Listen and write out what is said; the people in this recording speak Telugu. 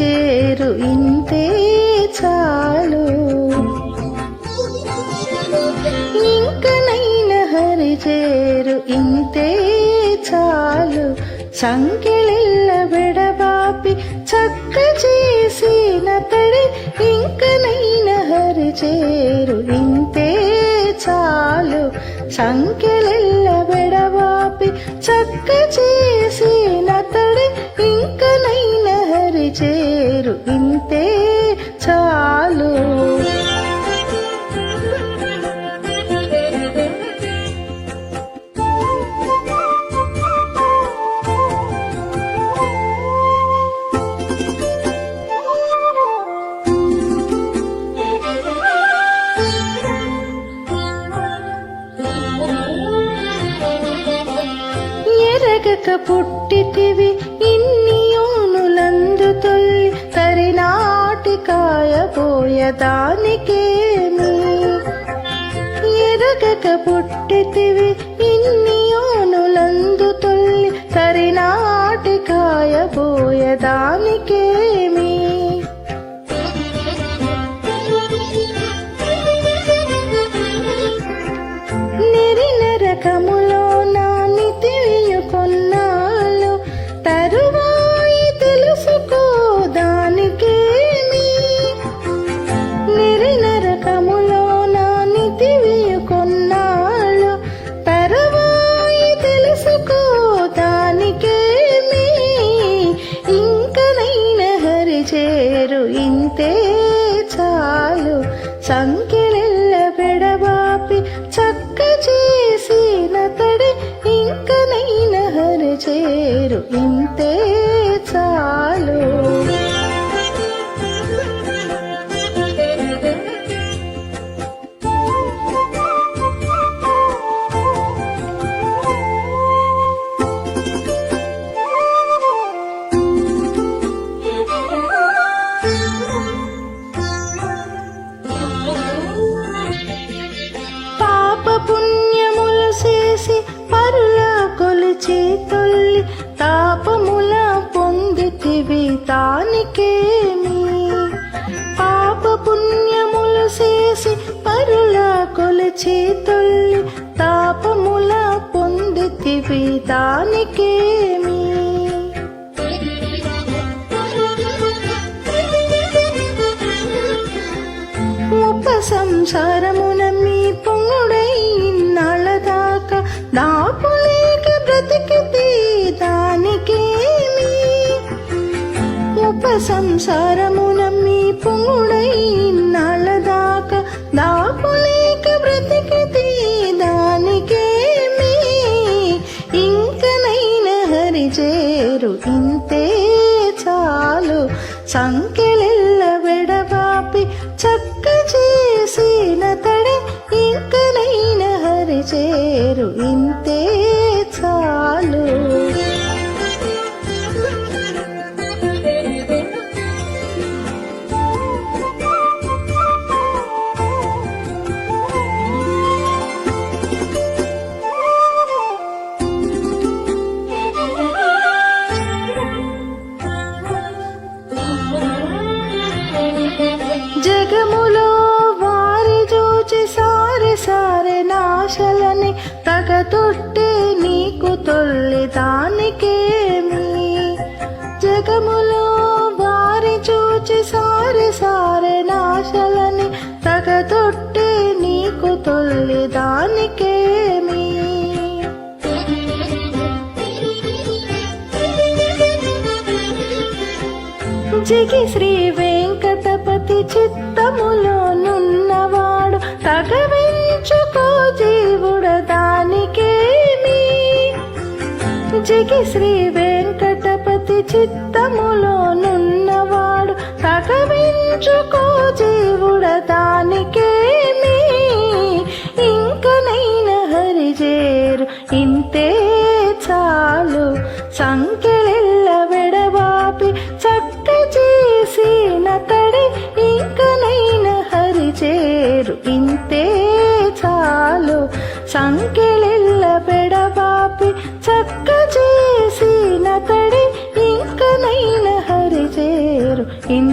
చేరు ఇంతే చాలు. ఇంకనైన హరి చేరు ఇంతే చాలు. సంఖ్యలిల్ల బిడబాపి చక్క చేసిన తడి ఇంకనైన హరి చేరు ఇంతే చాలు. సంఖ్యలిల్ల బిడబాపి చక్క చేసిన పుట్టితివి ఇన్ని యోనులందు తొల్లి తరినాటి కాయబోయదానికేమి ఎరగక పుట్టితివి చేరు ఇంతే చాలు. పాప పుణ్యములు చేసి పరుల పొందితివి తానికేమి పాప పుణ్యములు చేసి పరుల కొలిచి తొల్లి తాపముల పొందితివి దానికేమి? ఉప సంసారమున మీ పొంగుడై ఇన్నాళ్ళ దాకా దాపులేక బ్రతికి సంసారము నమ్మి పొంగుడై ఇన్నాళ్ళ దాకా దాపులేక బ్రతికితే దానికేమి? ఇంకనైన హరి చేరు ఇంతే చాలు. సంఖ్యలెల్ల విడవాపి చక్క చేసిన తడి ఇంకనైన హరి చేరు ఇంతే తొట్టి నీకు తొల్లి దానికేమి? జగములో వారి చూచి సారి సారె నాశలని తగతొట్టే నీకు తొల్లి దానికేమి? జగి శ్రీ వెంకటపతి చిత్తములో నున్నవాడు చుకో జీవుడ దానికేమి? జగి శ్రీ వెంకటపతి చిత్తములో నున్నవాడు తగవించుకో జీవుడ దానికేమి? ఇంకనైన హరిజేరు ఇంతే చేసిన